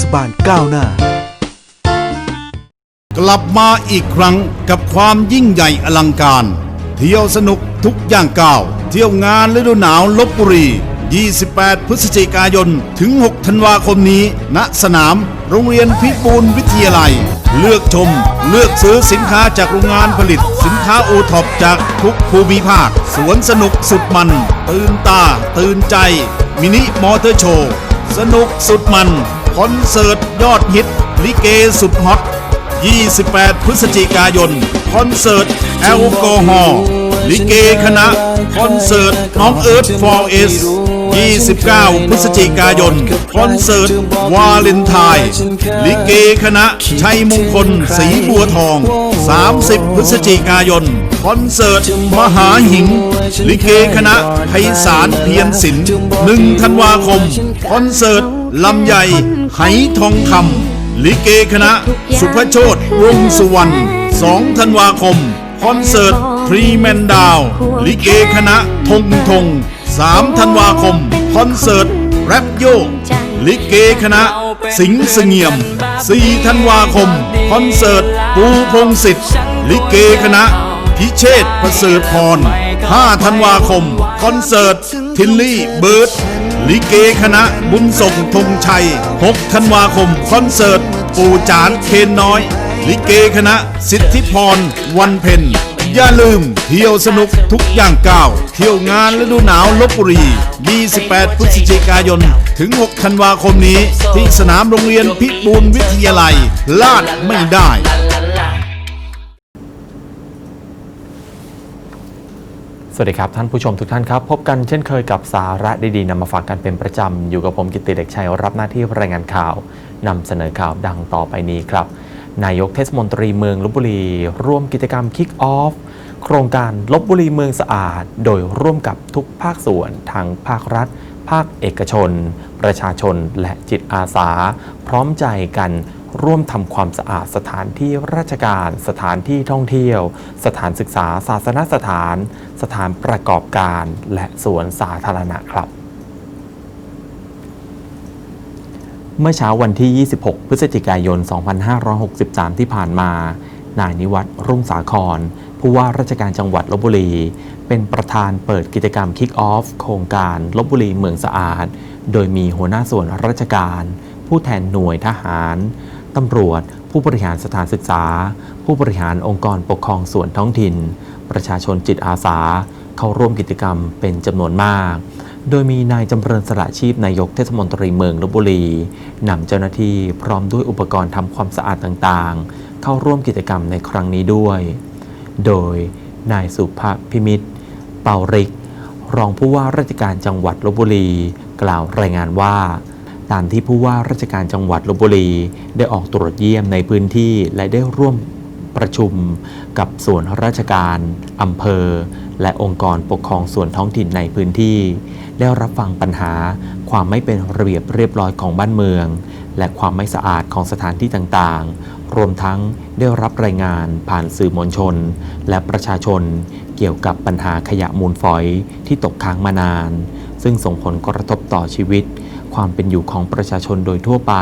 ศบาลก้าวหน้า กลับมาอีกครั้งกับความยิ่งใหญ่อลังการ เที่ยวสนุกทุกย่างก้าว เที่ยวงานฤดูหนาวลบบุรี 28 พฤศจิกายน ถึง 6 ธันวาคมนี้ ณ สนาม โรงเรียนพิบูลวิทยาลัย เลือกชม เลือกซื้อสินค้าจากโรงงานผลิต สินค้าโอท็อปจากทุกภูมิภาค สวนสนุกสุดมัน ตื่นตา ตื่นใจ มินิมอเตอร์โชว์ สนุกสุดมัน คอนเสิร์ตยอดฮิต ลิเกสุดฮอต 28 พฤศจิกายน คอนเสิร์ต แอลกอฮอล์ลิเกคณะ คอนเสิร์ต น้องเอิร์ธฟอร์เอส29 พฤศจิกายน คอนเสิร์ต วาเลนไทน์ลิเกคณะ ชัยมงคลสีบัวทอง 30 พฤศจิกายน คอนเสิร์ต มหาหิง ลิเกคณะไพศาลเพียรศิลป์1ธันวาคม คอนเสิร์ต ลำใหญ่ไหทองคำลิเกคณะ สุภโชตวงศ์สุวรรณ2ธันวาคม คอนเสิร์ตพรีแมนดาวลิเกคณะทงทง3ธันวาคม คอนเสิร์ตแรปโยกลิเกคณะ สิงห์เสงี่ยม4ธันวาคม คอนเสิร์ต ปูพงศิษฐ์ลิเกคณะ พิเชษฐ์ประเสริฐพร5ธันวาคม คอนเสิร์ต ทิลลี่เบิร์ด ลิเกคณะบุญส่งธงชัย 6 ธันวาคม คอนเสิร์ต ปู่จานเคนน้อย ลิเกคณะสิทธิพร วันเพ็ญอย่าลืมเที่ยวสนุกทุกอย่างก้าวเที่ยวงานฤดูหนาวลบบุรี 28 พฤศจิกายน ถึง 6 ธันวาคมนี้ ที่สนามโรงเรียนพิบูลวิทยาลัย ลาดไม่ได้ สวัสดีครับ ท่านผู้ชมทุกท่านครับ พบกันเช่นเคยกับสาระดีๆนำมาฝากกันเป็นประจำ อยู่กับผมกิตติเด็กชัยรับหน้าที่รายงานข่าวนำเสนอข่าวดังต่อไปนี้ครับ นายกเทศมนตรีเมืองลบบุรี ร่วมกิจกรรม Kick Off โครงการลบบุรีเมืองสะอาด โดยร่วมกับทุกภาคส่วนทั้งภาครัฐ ภาคเอกชน ประชาชนและจิตอาสา พร้อมใจกัน ร่วมทำความสะอาดสถานที่ราชการ สถานที่ท่องเที่ยว สถานศึกษาศาสนสถาน สถานประกอบการ และสวนสาธารณะครับ เมื่อเช้าวันที่ 26 พฤศจิกายน 2563 ที่ผ่านมา นายนิวัฒน์รุ่งสาคร ผู้ว่าราชการจังหวัดลบบุรี เป็นประธานเปิดกิจกรรม Kick Off โครงการลบบุรีเมืองสะอาด โดยมีหัวหน้าส่วนราชการผู้แทนหน่วยทหาร ตำรวจ ผู้บริหารสถานศึกษา ผู้บริหารองค์กรปกครองส่วนท้องถิ่น ประชาชนจิตอาสา เข้าร่วมกิจกรรมเป็นจำนวนมาก โดยมีนายจำเริญสละชีพนายกเทศมนตรีเมืองลบบุรีนำเจ้าหน้าที่พร้อมด้วยอุปกรณ์ทำความสะอาดต่างๆ เข้าร่วมกิจกรรมในครั้งนี้ด้วย โดยนายสุภพิมิตร เปาริก รองผู้ว่าราชการจังหวัดลบบุรี กล่าวรายงานว่า ตามที่ผู้ว่าราชการจังหวัดลบบุรีได้ออกตรวจเยี่ยมในพื้นที่และได้ร่วมประชุมกับส่วนราชการอำเภอ และองค์กรปกครองส่วนท้องถิ่นในพื้นที่ ได้รับฟังปัญหาความไม่เป็นระเบียบเรียบร้อยของบ้านเมือง และความไม่สะอาดของสถานที่ต่างๆ รวมทั้งได้รับรายงานผ่านสื่อมวลชน และประชาชนเกี่ยวกับปัญหาขยะมูลฝอยที่ตกค้างมานาน ซึ่งส่งผลกระทบต่อชีวิต ความเป็นอยู่ของประชาชนโดยทั่วไป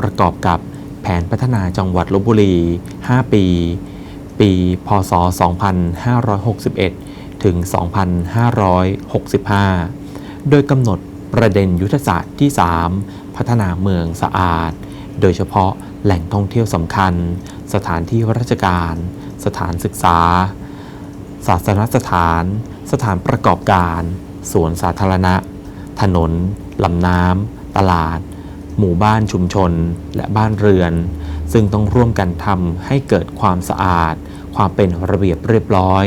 ประกอบกับแผนพัฒนาจังหวัดลบบุรี 5 ปี ปี พศ 2561 ถึง 2565 โดยกำหนดประเด็นยุทธศาสตร์ที่ 3 พัฒนาเมืองสะอาด โดยเฉพาะแหล่งท่องเที่ยวสำคัญ สถานที่ราชการ สถานศึกษา ศาสนสถาน สถานประกอบการ สวนสาธารณะ ถนน ลำน้ำตลาด หมู่บ้านชุมชน และบ้านเรือน ซึ่งต้องร่วมกันทำให้เกิดความสะอาด ความเป็นระเบียบเรียบร้อย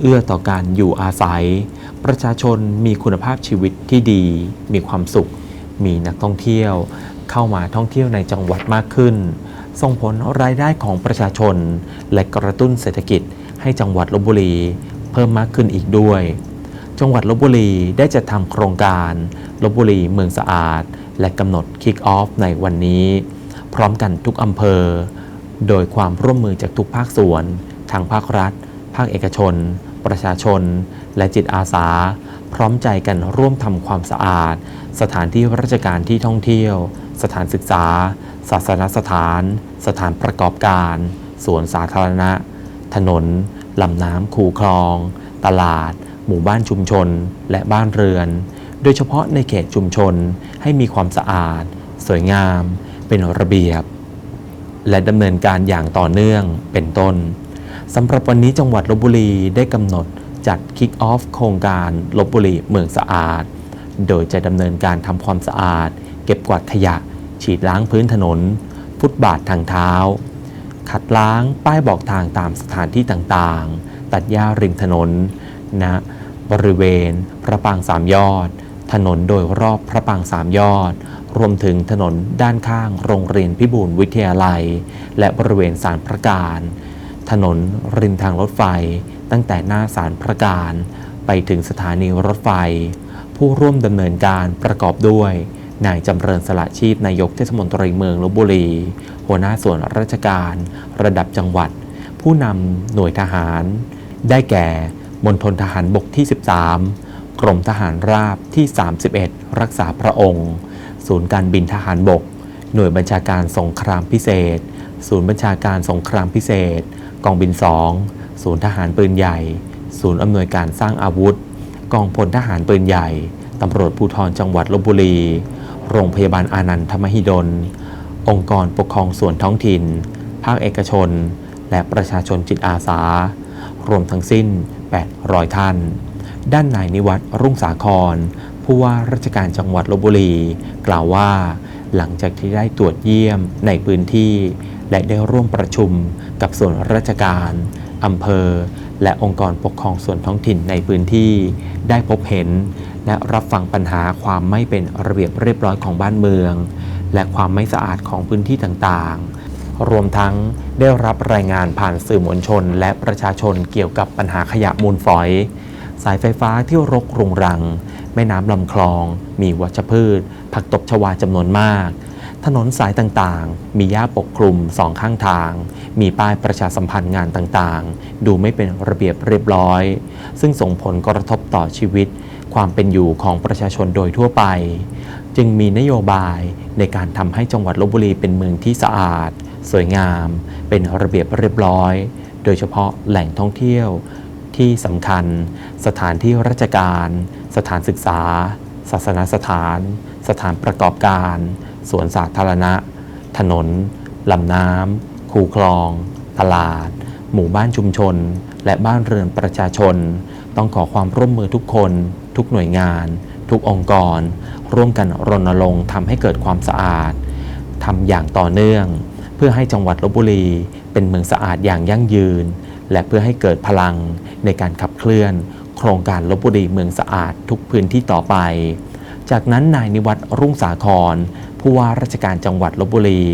เอื้อต่อการอยู่อาศัย ประชาชนมีคุณภาพชีวิตที่ดี มีความสุข มีนักท่องเที่ยว เข้ามาท่องเที่ยวในจังหวัดมากขึ้น ส่งผลรายได้ของประชาชน และกระตุ้นเศรษฐกิจให้จังหวัดลบบุรี เพิ่มมากขึ้นอีกด้วย จังหวัดลบบุรีได้จัดทำโครงการลบบุรีเมืองสะอาด และกำหนด Kick Off ในวันนี้ พร้อมกันทุกอำเภอ โดยความร่วมมือจากทุกภาคส่วนทางภาครัฐ ภาคเอกชน ประชาชน และจิตอาสา พร้อมใจกันร่วมทำความสะอาด สถานที่ราชการที่ท่องเที่ยว สถานศึกษา ศาสนสถาน สถานประกอบการสวนสาธารณะ ถนนลำน้ำคูคลอง ตลาด หมู่บ้านชุมชน และบ้านเรือน โดยเฉพาะในเขตชุมชนให้มีความสะอาด สวยงาม เป็นระเบียบ และดำเนินการอย่างต่อเนื่องเป็นต้นสำหรับวันนี้จังหวัดลบบุรีได้กำหนดจัด Kick Off โครงการลบบุรีเมืองสะอาด โดยจะดำเนินการทำความสะอาด เก็บกวาดขยะ ฉีดล้างพื้นถนน ฟุตบาททางเท้า ขัดล้างป้ายบอกทางตามสถานที่ต่างๆ ตัดหญ้าริมถนนณ บริเวณ พระปางสามยอด ถนนโดยรอบพระปางสามยอด รวมถึงถนนด้านข้างโรงเรียนพิบูลวิทยาลัย และบริเวณสารพระการ ถนนริมทางรถไฟ ตั้งแต่หน้าสารพระการ ไปถึงสถานีรถไฟ ผู้ร่วมดำเนินการประกอบด้วยนายจำเริญสละชีพนายกเทศมนตรีเมืองลบบุรี หัวหน้าส่วนราชการ ระดับจังหวัด ผู้นำหน่วยทหาร ได้แก่ มณฑลทหารบกที่ 13 กรมทหารราบที่ 31 รักษาพระองค์ ศูนย์การบินทหารบก หน่วยบัญชาการสงครามพิเศษ ศูนย์บัญชาการสงครามพิเศษ กองบิน 2 ศูนย์ทหารปืนใหญ่ ศูนย์อำนวยการสร้างอาวุธ กองพลทหารปืนใหญ่ ตำรวจภูธรจังหวัดลบบุรี โรงพยาบาลอานันทมหิดล องค์กรปกครองส่วนท้องถิ่น ภาคเอกชน และประชาชนจิตอาสา รวมทั้งสิ้น 800 ท่าน ด้านนายนิวัตรรุ่งสาคร ผู้ว่าราชการจังหวัดลบบุรี กล่าวว่า หลังจากที่ได้ตรวจเยี่ยมในพื้นที่ และได้ร่วมประชุมกับส่วนราชการอำเภอ และองค์กรปกครองส่วนท้องถิ่นในพื้นที่ ได้พบเห็น และรับฟังปัญหาความไม่เป็นระเบียบเรียบร้อยของบ้านเมือง และความไม่สะอาดของพื้นที่ต่างๆ รวมทั้งได้รับรายงานผ่านสื่อมวลชน และประชาชนเกี่ยวกับปัญหาขยะมูลฝอย สายไฟฟ้าที่รกรุงรัง แม่น้ำลำคลอง มีวัชพืช ผักตบชวาจำนวนมาก ถนนสายต่างๆ มีหญ้าปกคลุมสองข้างทาง มีป้ายประชาสัมพันธ์งานต่างๆ ดูไม่เป็นระเบียบเรียบร้อย ซึ่งส่งผลกระทบต่อชีวิต ความเป็นอยู่ของประชาชนโดยทั่วไป จึงมีนโยบายในการทำให้จังหวัดลบบุรีเป็นเมืองที่สะอาด สวยงาม เป็นระเบียบเรียบร้อย โดยเฉพาะแหล่งท่องเที่ยวที่สำคัญ สถานที่ราชการ สถานศึกษา ศาสนสถาน สถานประกอบการ สวนสาธารณะ ถนนลำน้ำคูคลอง ตลาด หมู่บ้านชุมชน และบ้านเรือนประชาชน ต้องขอความร่วมมือทุกคน ทุกหน่วยงาน ทุกองค์กร ร่วมกันรณรงค์ทำให้เกิดความสะอาดทำอย่างต่อเนื่อง เพื่อให้จังหวัดลบบุรี เป็นเมืองสะอาดอย่างยั่งยืน และเพื่อให้เกิดพลังในการขับเคลื่อน โครงการลบบุรีเมืองสะอาดทุกพื้นที่ต่อไป จากนั้นนายนิวัตรรุ่งสาครผู้ว่าราชการจังหวัดลบบุรี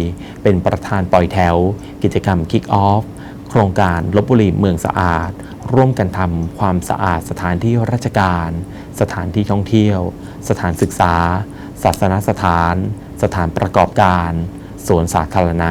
เป็นประธานปล่อยแถว กิจกรรม Kick Off โครงการลบบุรีเมืองสะอาด ร่วมกันทำความสะอาดสถานที่ราชการ สถานที่ท่องเที่ยว สถานศึกษา ศาสนสถาน สถานประกอบการ สวนสาธารณะ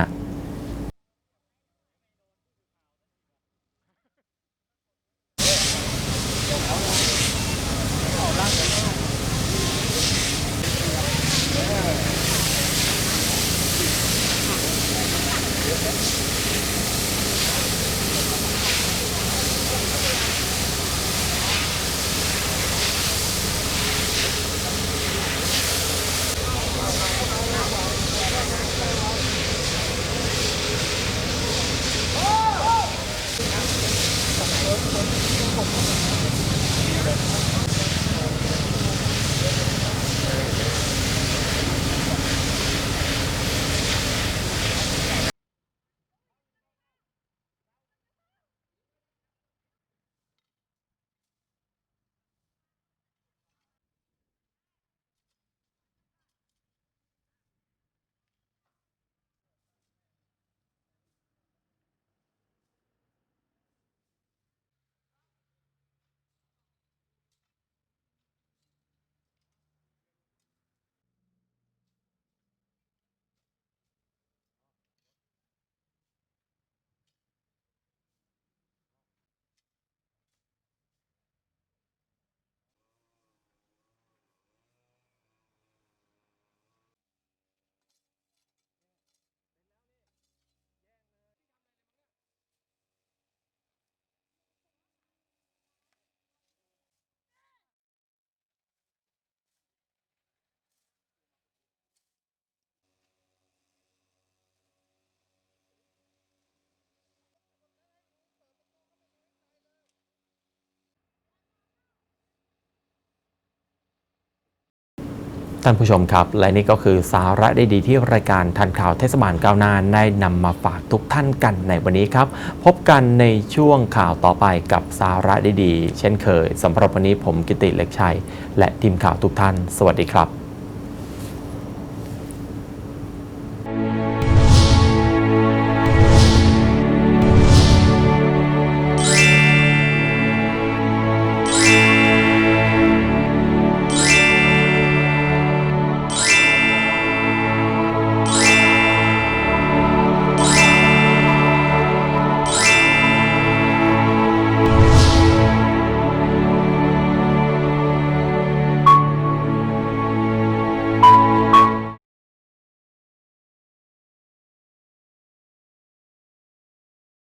ท่านผู้ชมครับ และนี่ก็คือสาระดีๆที่รายการทันข่าวเทศบาลก้าวหน้าได้นำมาฝากทุกท่านกันในวันนี้ครับ พบกันในช่วงข่าวต่อไปกับสาระดีๆ เช่นเคยสำหรับวันนี้ผมกิติเล็กชัย และทีมข่าวทุกท่าน สวัสดีครับ